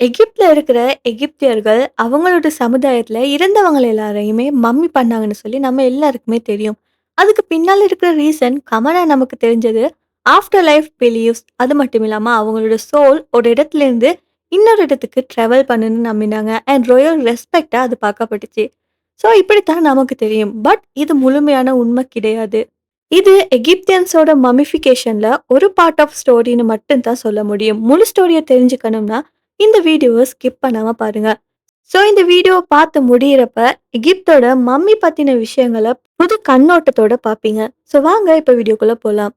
எகிப்தில் இருக்கிற எகிப்தியர்கள் அவங்களோட சமுதாயத்தில் இறந்தவங்களை எல்லாரையுமே மம்மி பண்ணாங்கன்னு சொல்லி நம்ம எல்லாருக்குமே தெரியும். அதுக்கு பின்னால் இருக்கிற ரீசன் கமனா நமக்கு தெரிஞ்சது ஆஃப்டர் லைஃப் பிலீவ்ஸ் அது மட்டும் இல்லாமல் அவங்களோட சோல் ஒரு இடத்துலேருந்து இன்னொரு இடத்துக்கு ட்ராவல் பண்ணுன்னு நம்பினாங்க. அண்ட் ராயல் ரெஸ்பெக்டாக அது பார்க்கப்பட்டுச்சு. ஸோ இப்படித்தான் நமக்கு தெரியும். பட் இது முழுமையான உண்மை கிடையாது. இது எகிப்தியன்ஸோட மமிஃபிகேஷனில் ஒரு பார்ட் ஆஃப் ஸ்டோரின்னு மட்டும் தான் சொல்ல முடியும். முழு ஸ்டோரியை தெரிஞ்சுக்கணும்னா இந்த வீடியோவை ஸ்கிப் பண்ணாம பாருங்க. ஸோ இந்த வீடியோவ பார்த்து முடியிறப்ப எகிப்தோட மம்மி பத்தின விஷயங்கள புது கண்ணோட்டத்தோட பார்ப்பீங்க. ஸோ வாங்க இப்போ வீடியோக்குள்ள போலாம்.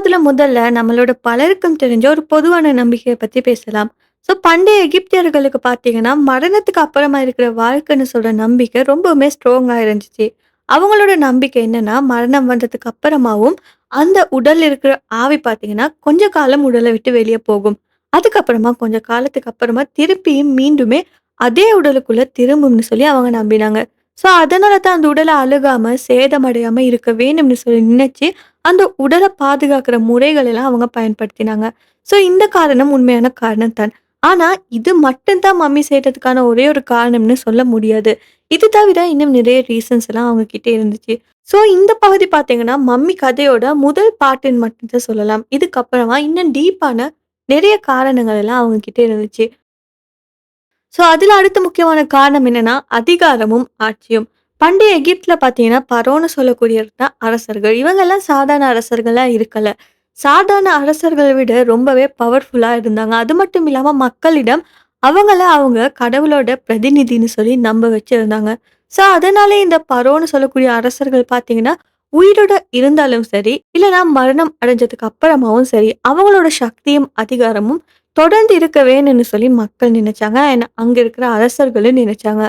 ஸோ முதல்ல நம்மளோட பலருக்கும் தெரிஞ்ச ஒரு பொதுவான நம்பிக்கையை பத்தி பேசலாம். ஸோ பண்டைய எகிப்தியர்களுக்கு பார்த்தீங்கன்னா, மரணத்துக்கு அப்புறமா இருக்கிற வாழ்க்கைன்னு சொல்கிற நம்பிக்கை ரொம்பவுமே ஸ்ட்ராங்காக இருந்துச்சு. அவங்களோட நம்பிக்கை என்னன்னா, மரணம் வந்ததுக்கு அப்புறமாவும் அந்த உடல் இருக்கிற ஆவி பார்த்தீங்கன்னா, கொஞ்ச காலம் உடலை விட்டு வெளிய போகும். அதுக்கப்புறமா கொஞ்ச காலத்துக்கு அப்புறமா திருப்பியும் மீண்டுமே அதே உடலுக்குள்ள திரும்பும்னு சொல்லி அவங்க நம்பினாங்க. ஸோ அதனால தான் அந்த உடலை அழுகாமல் சேதமடையாமல் இருக்க வேணும்னு சொல்லி நினச்சி அந்த உடலை பாதுகாக்கிற முறைகள் எல்லாம் அவங்க பயன்படுத்தினாங்க. ஸோ இந்த காரணம் உண்மையான காரணம் தான். ஆனால் இது மட்டும்தான் மம்மி செய்கிறதுக்கான ஒரே ஒரு காரணம்னு சொல்ல முடியாது. இது தவிர இன்னும் நிறைய ரீசன்ஸ் எல்லாம் அவங்க கிட்ட இருந்துச்சு. ஸோ இந்த பகுதி பார்த்தீங்கன்னா, மம்மி கதையோட முதல் பாட்டுன்னு மட்டும்தான் சொல்லலாம். இதுக்கப்புறமா இன்னும் டீப்பான நிறைய காரணங்கள் எல்லாம் அவங்க கிட்ட இருந்துச்சு. ஸோ அதில் அடுத்த முக்கியமான காரணம் என்னன்னா, அதிகாரமும், ஆட்சியும். பண்டைய எகிப்தில் பார்த்தீங்கன்னா, பரோன்னு சொல்லக்கூடியவர் தான் அரசர்கள். இவங்கெல்லாம் சாதாரண அரசர்களாக இருக்கலை சாதாரண அரசர்களை விட ரொம்பவே பவர்ஃபுல்லாக இருந்தாங்க. அது மட்டும் இல்லாமல் மக்களிடம் அவங்கள அவங்க கடவுளோட பிரதிநிதின்னு சொல்லி நம்ப வச்சுருந்தாங்க ஸோ அதனாலே இந்த பரோன்னு சொல்லக்கூடிய அரசர்கள் பார்த்தீங்கன்னா, உயிரோட இருந்தாலும் சரி, இல்லைனா மரணம் அடைஞ்சதுக்கு அப்புறமாவும் சரி, அவங்களோட சக்தியும், அதிகாரமும் தொடர்ந்து இருக்க வேணும்னு சொல்லி மக்கள் நினைச்சாங்க. அண்ட் அங்க இருக்கிற அரசர்களும் நினைச்சாங்க.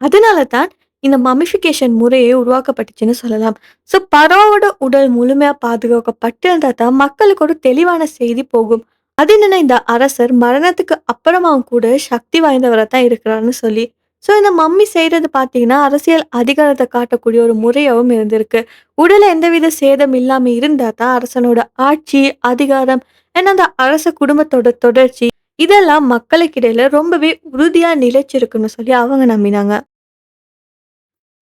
அதனால தான் இந்த மமிஃபிகேஷன் முறையே உருவாக்கப்பட்டுச்சுன்னு சொல்லலாம். ஸோ பறவோட உடல் முழுமையா பாதுகாக்கப்பட்டிருந்தா தான் மக்களுக்கு ஒரு தெளிவான செய்தி போகும். அது என்னன்னா இந்த அரசர் மரணத்துக்கு அப்புறமாவும் கூட சக்தி வாய்ந்தவரை தான் இருக்கிறாருன்னு சொல்லி. ஸோ இந்த மம்மி செய்கிறது பார்த்தீங்கன்னா, அரசியல் அதிகாரத்தை காட்டக்கூடிய ஒரு முறையாகவும் இருந்திருக்கு. உடல்ல எந்தவித சேதம் இல்லாமல் இருந்தா தான் அரசனோட ஆட்சி, அதிகாரம், ஏன்னா அந்த அரச குடும்பத்தோட தொடர்ச்சி இதெல்லாம் மக்களுக்கு இடையில ரொம்பவே உறுதியா நிலைச்சிருக்குன்னு சொல்லி அவங்க நம்பினாங்க.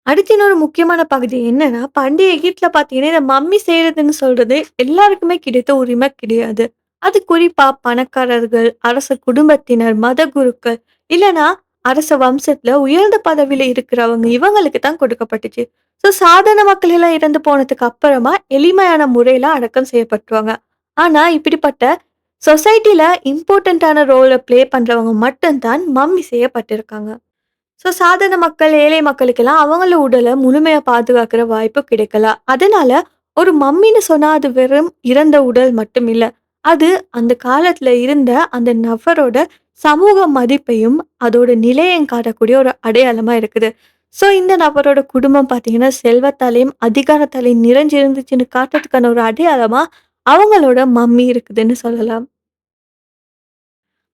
அடுத்து இன்னொரு முக்கியமான பகுதி என்னன்னா, பண்டைய எகிப்தில பார்த்தீங்கன்னா, இந்த மம்மி செய்யறதுன்னு சொல்றது எல்லாருக்குமே கிடைத்த உரிமை கிடையாது. அது குறிப்பா பணக்காரர்கள், அரச குடும்பத்தினர், மத குருக்கள், இல்லைன்னா அரச வம்சத்துல உயர்ந்த பதவியில இருக்கிறவங்க இவங்களுக்கு தான் கொடுக்கப்பட்டுச்சு. ஸோ சாதாரண மக்கள் எல்லாம் இறந்து போனதுக்கு அப்புறமா எளிமையான முறையில அடக்கம் செய்யப்பட்டுருவாங்க. ஆனால் இப்படிப்பட்ட சொசைட்டியில் இம்பார்ட்டண்ட்டான ரோலை ப்ளே பண்ணுறவங்க மட்டும்தான் மம்மி செய்யப்பட்டிருக்காங்க. ஸோ சாதாரண மக்கள், ஏழை மக்களுக்கெல்லாம் அவங்கள உடலை முழுமையாக பாதுகாக்கிற வாய்ப்பு கிடைக்கல. அதனால ஒரு மம்மின்னு சொன்னால் அது வெறும் இறந்த உடல் மட்டும் இல்லை அது அந்த காலத்தில் இருந்த அந்த நபரோட சமூக மதிப்பையும், அதோட நிலையம் காட்டக்கூடிய ஒரு அடையாளமாக இருக்குது. ஸோ இந்த நபரோட குடும்பம் பார்த்தீங்கன்னா, செல்வத்தாலையும் அதிகாரத்தாலையும் நிறைஞ்சிருந்துச்சுன்னு காட்டுறதுக்கான ஒரு அடையாளமாக அவங்களோட மம்மி இருக்குதுன்னு சொல்லலாம்.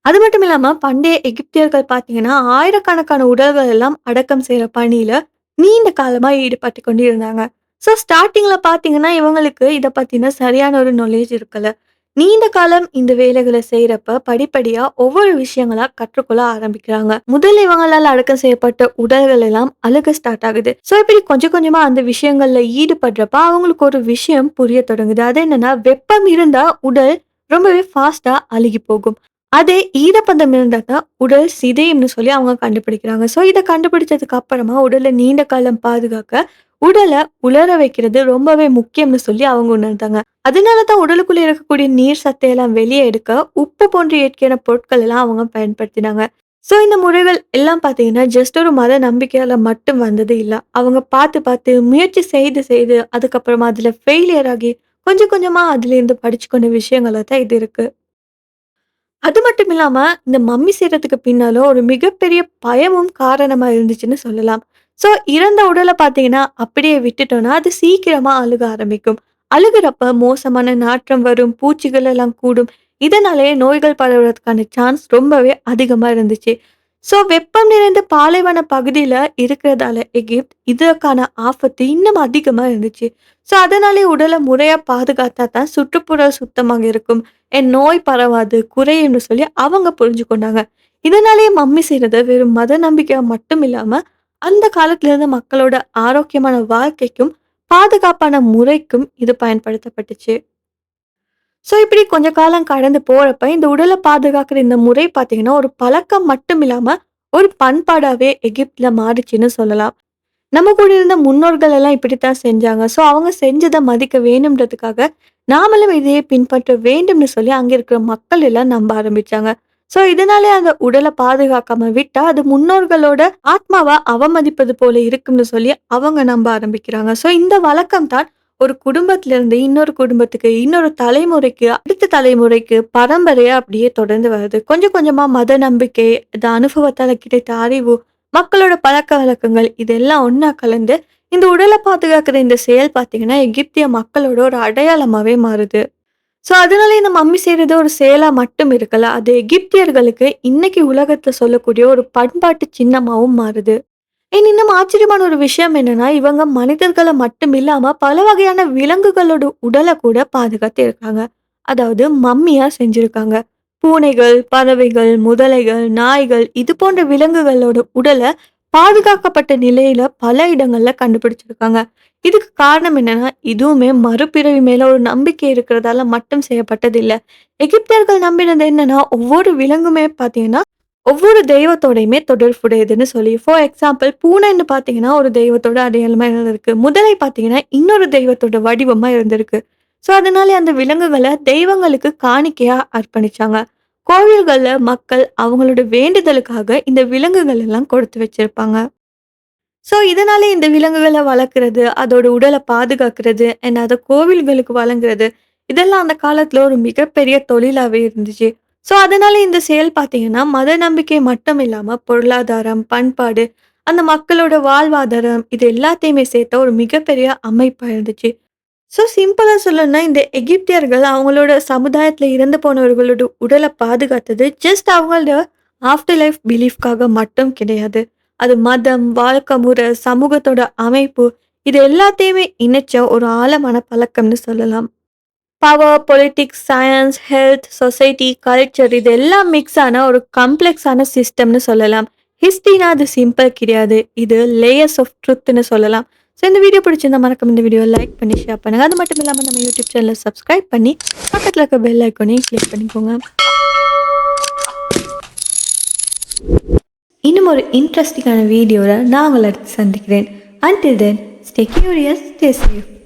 அது மட்டும் இல்லாம பண்டைய எகிப்தியர்கள் பார்த்தீங்கன்னா, ஆயிரக்கணக்கான உடல்கள் எல்லாம் அடக்கம் செய்ற பணியில நீண்ட காலமா ஈடுபட்டு கொண்டு இருந்தாங்க. ஸோ ஸ்டார்ட்டிங்ல பார்த்தீங்கன்னா, இவங்களுக்கு இத பத்தின சரியான ஒரு நாலேட்ஜ் இருக்கல. நீண்ட காலம் இந்த வேலைகளை செய்யறப்ப படிப்படியா ஒவ்வொரு விஷயங்களா கற்றுக்கொள்ள ஆரம்பிக்கிறாங்க. முதல் இவங்களால அடக்கம் செய்யப்பட்ட உடல்கள் எல்லாம் அழுக ஸ்டார்ட் ஆகுது. ஸோ இப்படி கொஞ்சம் கொஞ்சமா அந்த விஷயங்கள்ல ஈடுபடுறப்ப அவங்களுக்கு ஒரு விஷயம் புரிய தொடங்குது. அது என்னன்னா, வெப்பம் இருந்தா உடல் ரொம்பவே ஃபாஸ்டா அழுகி போகும். அதே ஈரப்பதம் இருந்தால் தான் உடல் சிதையும்னு சொல்லி அவங்க கண்டுபிடிக்கிறாங்க. ஸோ இதை கண்டுபிடிச்சதுக்கு அப்புறமா உடலை நீண்ட காலம் பாதுகாக்க, உடலை உலர வைக்கிறது ரொம்பவே முக்கியம்னு சொல்லி அவங்க உணர்ந்தாங்க. அதனால தான் உடலுக்குள்ளே இருக்கக்கூடிய நீர் சத்தையெல்லாம் வெளியே எடுக்க, உப்பு போன்ற இயற்கையான பொருட்கள் எல்லாம் அவங்க பயன்படுத்தினாங்க. ஸோ இந்த முறைகள் எல்லாம் பார்த்தீங்கன்னா, ஜஸ்ட் ஒரு மத நம்பிக்கையால் மட்டும் வந்தது இல்லை அவங்க பார்த்து பார்த்து முயற்சி செய்து செய்து அதுக்கப்புறமா அதில் ஃபெயிலியர் ஆகி கொஞ்சம் கொஞ்சமாக அதுலேருந்து படிச்சுக்கொண்ட விஷயங்களா தான் இது இருக்குது அது மட்டும் இல்லாம, இந்த மம்மி செய்யறதுக்கு பின்னால ஒரு மிகப்பெரிய பயமும் காரணமா இருந்துச்சுன்னு சொல்லலாம். ஸோ இறந்த உடல பார்த்தீங்கன்னா, அப்படியே விட்டுட்டோம்னா, அது சீக்கிரமா அழுக ஆரம்பிக்கும். அழுகுறப்ப மோசமான நாற்றம் வரும், பூச்சிகள் எல்லாம் கூடும். இதனாலேயே நோய்கள் பரவுறதுக்கான சான்ஸ் ரொம்பவே அதிகமா இருந்துச்சு. ஸோ வெப்பம் நிறைந்த பாலைவன பகுதியில் இருக்கிறதால எகிப்த் இதற்கான ஆபத்து இன்னும் அதிகமாக இருந்துச்சு. ஸோ அதனாலே உடலை முறையாக பாதுகாத்தா தான் சுற்றுப்புற சுத்தமாக இருக்கும். என் நோய் பரவாது, குறையும்னு சொல்லி அவங்க புரிஞ்சுக்கொண்டாங்க. இதனாலேயே மம்மி செய்கிறது வெறும் மத நம்பிக்கை மட்டும் இல்லாமல் அந்த காலத்திலிருந்து மக்களோட ஆரோக்கியமான வாழ்க்கைக்கும், பாதுகாப்பான முறைக்கும் இது பயன்படுத்தப்பட்டுச்சு. ஸோ இப்படி கொஞ்ச காலம் கடந்து போகிறப்ப இந்த உடலை பாதுகாக்கிற இந்த முறை பார்த்தீங்கன்னா, ஒரு பழக்கம் மட்டும் இல்லாமல் ஒரு பண்பாடாகவே எகிப்தில் மாறிச்சுன்னு சொல்லலாம். நம்ம கூட இருந்த முன்னோர்கள் எல்லாம் இப்படித்தான் செஞ்சாங்க. ஸோ அவங்க செஞ்சதை மதிக்க வேணும்ன்றதுக்காக, நாமளும் இதையே பின்பற்ற வேண்டும்னு சொல்லி அங்கே இருக்கிற மக்கள் எல்லாம் நம்ப ஆரம்பிச்சாங்க. ஸோ இதனாலே அந்த உடலை பாதுகாக்காம விட்டா, அது முன்னோர்களோட ஆத்மாவை அவமதிப்பது போல இருக்கும்னு சொல்லி அவங்க நம்ப ஆரம்பிக்கிறாங்க. ஸோ இந்த வழக்கம் தான் ஒரு குடும்பத்துல இருந்து இன்னொரு குடும்பத்துக்கு, இன்னொரு தலைமுறைக்கு, அடுத்த தலைமுறைக்கு பரம்பரையா அப்படியே தொடர்ந்து வருது. கொஞ்சம் கொஞ்சமா மத நம்பிக்கை, இந்த அனுபவத்தால கிடைத்த அறிவு, மக்களோட பழக்க வழக்கங்கள் இதெல்லாம் ஒன்றா கலந்து, இந்த உடலை பாதுகாக்கிற இந்த செயல் பார்த்தீங்கன்னா, எகிப்திய மக்களோட ஒரு அடையாளமாவே மாறுது. ஸோ அதனால இந்த மம்மி செய்கிறது ஒரு செயலாக மட்டும் இருக்கல. அது எகிப்தியர்களுக்கு இன்னைக்கு உலகத்தை சொல்லக்கூடிய ஒரு பண்பாட்டு சின்னமாகவும் மாறுது. இன்னும் ஆச்சரியமான ஒரு விஷயம் என்னன்னா, இவங்க மனிதர்களை மட்டும் இல்லாம பல வகையான விலங்குகளோட உடலை கூட பாதுகாத்து இருக்காங்க. அதாவது மம்மியா செஞ்சிருக்காங்க. பூனைகள், பறவைகள், முதலைகள், நாய்கள் இது போன்ற விலங்குகளோட உடலை பாதுகாக்கப்பட்ட நிலையில பல இடங்கள்ல கண்டுபிடிச்சிருக்காங்க. இதுக்கு காரணம் என்னன்னா, இதுவுமே மறுபிறவி மேல ஒரு நம்பிக்கை இருக்கிறதால மட்டும் செய்யப்பட்டது இல்லை எகிப்தியர்கள் நம்பினது என்னன்னா, ஒவ்வொரு விலங்குமே பார்த்தீங்கன்னா, ஒவ்வொரு தெய்வத்தோடையுமே தொடர்புடையதுன்னு சொல்லி. ஃபார் எக்ஸாம்பிள் பூனைன்னு பார்த்தீங்கன்னா, ஒரு தெய்வத்தோட அடையாளமாக இருந்திருக்கு. முதலை பார்த்தீங்கன்னா, இன்னொரு தெய்வத்தோட வடிவமாக இருந்திருக்கு. ஸோ அதனாலே அந்த விலங்குகளை தெய்வங்களுக்கு காணிக்கையாக அர்ப்பணிச்சாங்க. கோவில்களில் மக்கள் அவங்களோட வேண்டுதலுக்காக இந்த விலங்குகள் எல்லாம் கொடுத்து வச்சிருப்பாங்க. ஸோ இதனாலே இந்த விலங்குகளை வளர்க்குறது அதோட உடலை பாதுகாக்கிறது, அண்ட் அதை கோவில்களுக்கு வழங்குறது, இதெல்லாம் அந்த காலத்தில் ஒரு மிகப்பெரிய தொழிலாகவே இருந்துச்சு. ஸோ அதனால இந்த செயல் பார்த்தீங்கன்னா, மத நம்பிக்கை மட்டும் இல்லாமல் பொருளாதாரம், பண்பாடு, அந்த மக்களோட வாழ்வாதாரம் இது எல்லாத்தையுமே சேர்த்த ஒரு மிகப்பெரிய அமைப்பாக இருந்துச்சு. ஸோ சிம்பிளாக சொல்லணும்னா, இந்த எகிப்தியர்கள் அவங்களோட சமுதாயத்தில் இறந்து போனவர்களோட உடலை பாதுகாத்தது ஜஸ்ட் அவங்களோட ஆஃப்டர் லைஃப் பிலீஃப்காக மட்டும் கிடையாது. அது மதம், வாழ்க்கை முறை, சமூகத்தோட அமைப்பு இது எல்லாத்தையுமே இணைச்ச ஒரு ஆழமான பழக்கம்னு சொல்லலாம். Power, politics, science health, society, culture இது எல்லாம் மிக்ஸ் ஆன ஒரு கம்ப்ளெக்ஸான சிஸ்டம்னு சொல்லலாம். ஹிஸ்ட்ரினா அது சிம்பிள் கிடையாது. இது லேயர்ஸ் ஆஃப் ட்ரூத்ன்னு சொல்லலாம். ஸோ இந்த வீடியோ பிடிச்சிருந்தா மறக்காம இந்த வீடியோவை லைக் பண்ணி, ஷேர் பண்ணுங்க. அது மட்டும் இல்லாமல் நம்ம யூடியூப் சேனல சப்ஸ்கிரைப் பண்ணி, பக்கத்தில் இருக்க பெல் ஐக்கோனையும் கிளிக் பண்ணிக்கோங்க. இன்னும் ஒரு இன்ட்ரெஸ்டிங்கான வீடியோவில் நான் உங்களை அடுத்து சந்திக்கிறேன். Until then stay curious, stay safe.